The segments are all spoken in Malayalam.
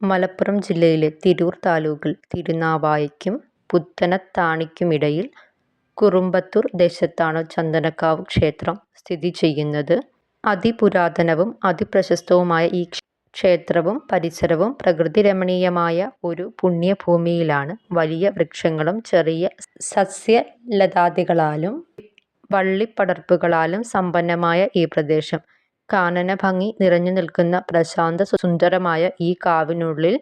മലപ്പുറം ജില്ലയിലെ തിരൂർ താലൂക്കിൽ തിരുനാവായയ്ക്കും പുത്തനത്താണിക്കുമിടയിൽ കുറുമ്പത്തൂർ ദേശത്താണ് ചന്ദനക്കാവ് ക്ഷേത്രം സ്ഥിതി ചെയ്യുന്നത്. അതിപുരാതനവും അതിപ്രശസ്തവുമായ ഈ ക്ഷേത്രവും പരിസരവും പ്രകൃതിരമണീയമായ ഒരു പുണ്യഭൂമിയിലാണ്. വലിയ വൃക്ഷങ്ങളും ചെറിയ സസ്യലതാദികളാലും വള്ളിപ്പടർപ്പുകളാലും സമ്പന്നമായ ഈ പ്രദേശം കാനനഭംഗി പ്രശാന്ത സുന്ദരമായ ഈ കാവിനുള്ളിൽ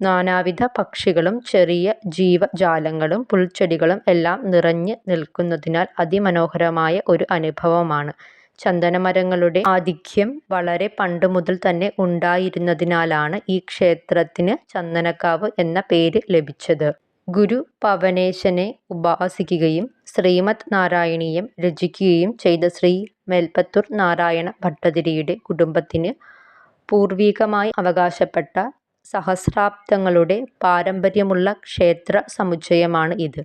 നാനാവിധ പക്ഷികളും ചെറിയ ജീവജാലങ്ങളും പുൽച്ചെടികളും എല്ലാം നിറഞ്ഞു നിൽക്കുന്നതിനാൽ അതിമനോഹരമായ ഒരു അനുഭവമാണ്. ചന്ദനമരങ്ങളുടെ ആധിക്യം വളരെ പണ്ട് മുതൽ തന്നെ ഉണ്ടായിരുന്നതിനാലാണ് ഈ ക്ഷേത്രത്തിന് ചന്ദനക്കാവ് എന്ന പേര് ലഭിച്ചത്. ഗുരു പവനേശനെ ഉപാസിക്കുകയും ശ്രീമദ് നാരായണീയം രചിക്കുകയും ചെയ്ത ശ്രീ മേൽപ്പത്തൂർ നാരായണ ഭട്ടതിരിയുടെ കുടുംബത്തിന് പൂർവികമായി അവകാശപ്പെട്ട സഹസ്രാബ്ദങ്ങളുടെ പാരമ്പര്യമുള്ള ക്ഷേത്ര സമുച്ചയമാണ് ഇത്.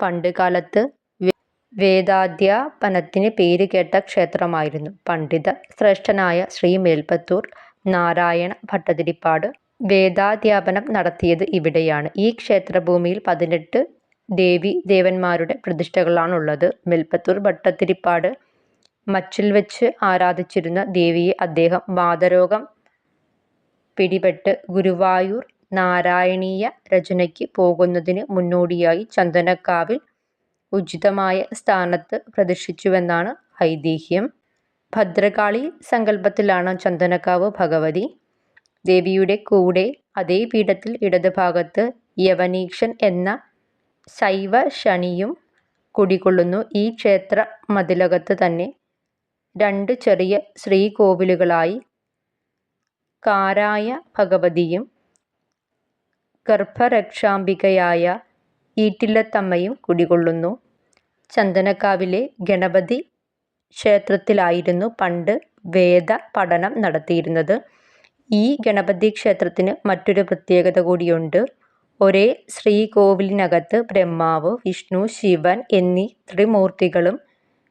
പണ്ടുകാലത്ത് വേദാധ്യാപനത്തിന് പേരുകേട്ട ക്ഷേത്രമായിരുന്നു. പണ്ഡിത ശ്രേഷ്ഠനായ ശ്രീ മേൽപ്പത്തൂർ നാരായണ ഭട്ടതിരിപ്പാട് വേദാധ്യാപനം നടത്തിയത് ഇവിടെയാണ്. ഈ ക്ഷേത്രഭൂമിയിൽ പതിനെട്ട് ദേവി ദേവന്മാരുടെ പ്രതിഷ്ഠകളാണുള്ളത്. ഭട്ടത്തിരിപ്പാട് മച്ചിൽ വെച്ച് ആരാധിച്ചിരുന്ന ദേവിയെ അദ്ദേഹം വാതരോഗം പിടിപെട്ട് ഗുരുവായൂർ നാരായണീയ രചനയ്ക്ക് പോകുന്നതിന് മുന്നോടിയായി ചന്ദനക്കാവിൽ ഉചിതമായ സ്ഥാനത്ത് പ്രതിഷ്ഠിച്ചുവെന്നാണ് ഐതിഹ്യം. ഭദ്രകാളി സങ്കല്പത്തിലാണ് ചന്ദനക്കാവ് ഭഗവതി. ദേവിയുടെ കൂടെ അതേ പീഠത്തിൽ ഇടതുഭാഗത്ത് യവനീക്ഷൻ എന്ന ശൈവശനിയും കുടികൊള്ളുന്നു. ഈ ക്ഷേത്ര മതിലകത്ത് തന്നെ രണ്ട് ചെറിയ ശ്രീകോവിലുകളായി കാരായ ഭഗവതിയും ഗർഭരക്ഷാംബികയായ ഈറ്റിലത്തമ്മയും കുടികൊള്ളുന്നു. ചന്ദനക്കാവിലെ ഗണപതി ക്ഷേത്രത്തിലായിരുന്നു പണ്ട് വേദ പഠനം നടത്തിയിരുന്നത്. ഈ ഗണപതി ക്ഷേത്രത്തിന് മറ്റൊരു പ്രത്യേകത കൂടിയുണ്ട്. ഒരേ ശ്രീകോവിലിനകത്ത് ബ്രഹ്മാവ്, വിഷ്ണു, ശിവൻ എന്നീ ത്രിമൂർത്തികളും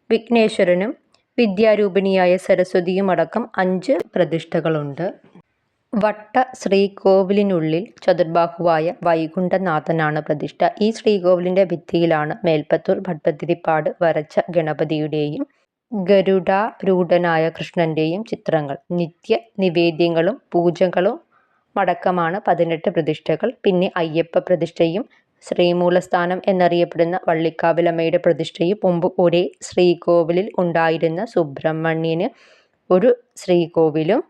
വിഘ്നേശ്വരനും വിദ്യാരൂപിണിയായ സരസ്വതിയും അടക്കം അഞ്ച് പ്രതിഷ്ഠകളുണ്ട്. വട്ട ശ്രീകോവിലിനുള്ളിൽ ചതുർബാഹുവായ വൈകുണ്ഠനാഥനാണ് പ്രതിഷ്ഠ. ഈ ശ്രീകോവിലിന്റെ ഭിത്തിയിലാണ് മേൽപ്പത്തൂർ ഭട്ടതിരിപ്പാട് വരച്ച ഗണപതിയുടെയും ഗരുഡാരൂഢനായ കൃഷ്ണന്റെയും ചിത്രങ്ങൾ. നിത്യ നിവേദ്യങ്ങളും പൂജകളും മടക്കമാണ് പതിനെട്ട് പ്രതിഷ്ഠകൾ. പിന്നെ അയ്യപ്പ പ്രതിഷ്ഠയും ശ്രീമൂലസ്ഥാനം എന്നറിയപ്പെടുന്ന വള്ളിക്കാവിലമ്മയുടെ പ്രതിഷ്ഠയും മുമ്പ് ഒരേ ശ്രീകോവിലിൽ ഉണ്ടായിരുന്ന സുബ്രഹ്മണ്യന് ഒരു ശ്രീകോവിലും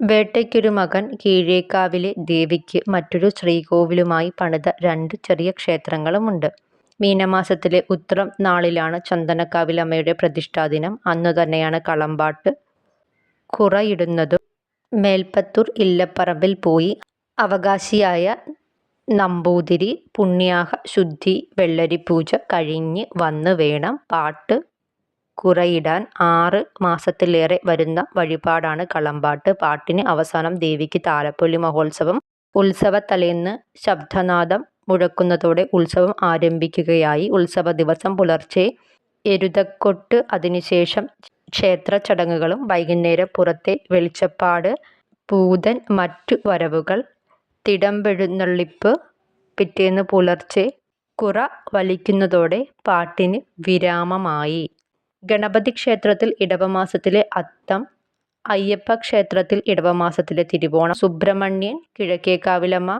വേട്ടയ്ക്കൊരു മകൻ കീഴേക്കാവിലെ ദേവിക്ക് മറ്റൊരു ശ്രീകോവിലുമായി പണിത രണ്ട് ചെറിയ ക്ഷേത്രങ്ങളുമുണ്ട്. മീനമാസത്തിലെ ഉത്രം നാളിലാണ് ചന്ദനക്കാവിലമ്മയുടെ പ്രതിഷ്ഠാദിനം. അന്നുതന്നെയാണ് കളമ്പാട്ട് കുറയിടുന്നതും. മേൽപ്പത്തൂർ ഇല്ലപ്പറമ്പിൽ പോയി അവകാശിയായ നമ്പൂതിരി പുണ്യാഹ ശുദ്ധി വെള്ളരി പൂജ കഴിഞ്ഞ് വന്ന് വേണം പാട്ട് കുറയിടാൻ. ആറ് മാസത്തിലേറെ വരുന്ന വഴിപാടാണ് കളമ്പാട്ട് പാട്ടിന് അവസാനം ദേവിക്ക് താലപ്പൊലി മഹോത്സവം. ഉത്സവ തലേന്ന് ശബ്ദനാദം മുഴങ്ങുന്നതോടെ ഉത്സവം ആരംഭിക്കുകയായി. ഉത്സവ ദിവസം പുലർച്ചെ എരുതക്കൊട്ട്, അതിനുശേഷം ക്ഷേത്ര ചടങ്ങുകളും വൈകുന്നേരം പുറത്തെ വെളിച്ചപ്പാട്, പൂതൻ, മറ്റു വരവുകൾ, തിടമ്പെഴുന്നള്ളിപ്പ്. പിറ്റേന്ന് പുലർച്ചെ കുറ വലിക്കുന്നതോടെ പാട്ടിന് വിരാമമായി. ഗണപതി ക്ഷേത്രത്തിൽ ഇടവമാസത്തിലെ അത്തം, അയ്യപ്പ ക്ഷേത്രത്തിൽ ഇടവമാസത്തിലെ തിരുവോണം, സുബ്രഹ്മണ്യൻ, കിഴക്കേക്കാവിലമ്മ,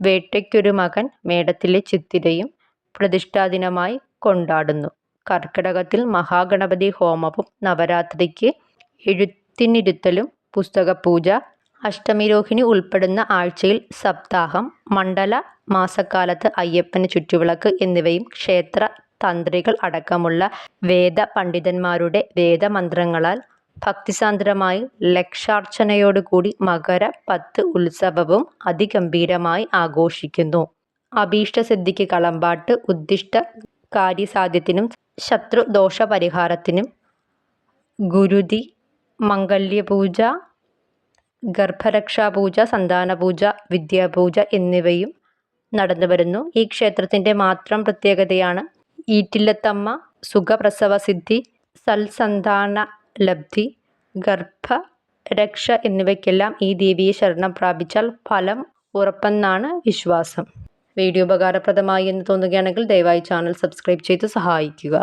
വേട്ടയ്ക്കൊരു മകൻ, മേടത്തിലെ ചിത്തിരയും പ്രതിഷ്ഠാദിനമായി കൊണ്ടാടുന്നു. കർക്കിടകത്തിൽ മഹാഗണപതി ഹോമവും നവരാത്രിക്ക് എഴുത്തിനിരുത്തലും പുസ്തകപൂജ, അഷ്ടമിരോഹിണി ഉൾപ്പെടുന്ന ആഴ്ചയിൽ സപ്താഹം, മണ്ഡല മാസക്കാലത്ത് അയ്യപ്പന് ചുറ്റുവിളക്ക് എന്നിവയും ക്ഷേത്ര തന്ത്രികൾ അടക്കമുള്ള വേദ പണ്ഡിതന്മാരുടെ വേദമന്ത്രങ്ങളാൽ ഭക്തിസാന്ദ്രമായി ലക്ഷാർച്ചനയോടുകൂടി മകര പത്ത് ഉത്സവവും അതിഗംഭീരമായി ആഘോഷിക്കുന്നു. അഭീഷ്ടസിദ്ധിക്ക് കളമ്പാട്ട് ഉദ്ദിഷ്ട കാര്യസാധ്യത്തിനും ശത്രുദോഷ പരിഹാരത്തിനും ഗുരുതി, മംഗല്യപൂജ, ഗർഭരക്ഷാപൂജ, സന്താനപൂജ, വിദ്യാപൂജ എന്നിവയും നടന്നു വരുന്നു ഈ ക്ഷേത്രത്തിന്റെ മാത്രം പ്രത്യേകതയാണ് ഈറ്റില്ലത്തമ്മ സുഖപ്രസവസിദ്ധി, സൽസന്താനലബ്ധി, ഗർഭ രക്ഷ എന്നിവയ്ക്കെല്ലാം ഈ ദേവിയെ ശരണം പ്രാപിച്ചാൽ ഫലം ഉറപ്പെന്നാണ് വിശ്വാസം. വീഡിയോ ഉപകാരപ്രദമായി എന്ന് തോന്നുകയാണെങ്കിൽ ദയവായി ചാനൽ സബ്സ്ക്രൈബ് ചെയ്ത് സഹായിക്കുക.